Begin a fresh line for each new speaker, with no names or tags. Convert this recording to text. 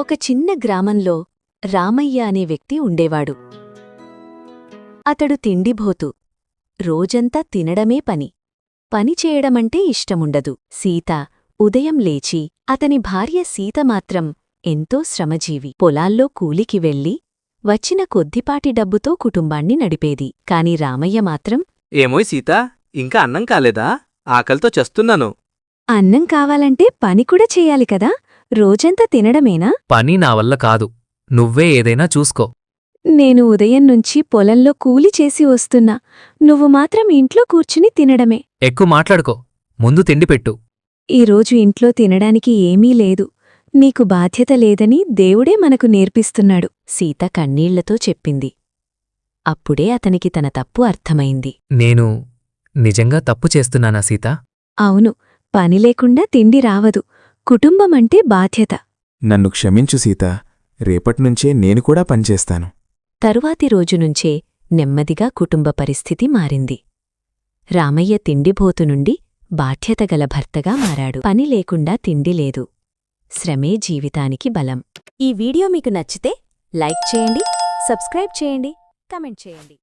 ఒక చిన్న గ్రామంలో రామయ్య అనే వ్యక్తి ఉండేవాడు. అతడు తిండిభోతు రోజంతా తినడమే పని. పని చేయడమంటే ఇష్టముండదు. సీత ఉదయం లేచి అతని భార్య సీత మాత్రం ఎంతో శ్రమజీవి. పొలాల్లో కూలికి వెళ్ళి వచ్చిన కొద్దిపాటి డబ్బుతో కుటుంబాన్ని నడిపేది. కాని రామయ్య మాత్రం
ఏమోయ్ సీత ఇంకా అన్నం కాలేదా? ఆకలితో చస్తున్నాను.
అన్నం కావాలంటే పని కూడా చెయ్యాలి కదా? రోజంతా తినడమేనా?
పని నా వల్ల కాదు. నువ్వే ఏదైనా చూసుకో.
నేను ఉదయం నుంచి పొలంలో కూలి చేసి వస్తున్నా. నువ్వు మాత్రం ఇంట్లో కూర్చుని తినడమే.
ఎక్కువ మాట్లాడుకో. ముందు తిండి పెట్టు.
ఈరోజు ఇంట్లో తినడానికి ఏమీ లేదు. నీకు బాధ్యత లేదని దేవుడే మనకు నేర్పిస్తున్నాడు. సీత కన్నీళ్ళతో చెప్పింది. అప్పుడే అతనికి తన తప్పు అర్థమైంది.
నేను నిజంగా తప్పు చేస్తున్నానా సీత?
అవును. పని లేకుండా తిండి రావదు. కుటుంబమంటే బాధ్యత.
నన్ను క్షమించు సీత. రేపట్నుంచే నేను కూడా పనిచేస్తాను.
తరువాతి రోజునుంచే నెమ్మదిగా కుటుంబ పరిస్థితి మారింది. రామయ్య తిండిపోతు నుండి బాధ్యతగల భర్తగా మారాడు. పని లేకుండా తిండి లేదు. శ్రమే జీవితానికి బలం. ఈ వీడియో మీకు నచ్చితే లైక్ చేయండి సబ్స్క్రైబ్ చేయండి కమెంట్ చేయండి.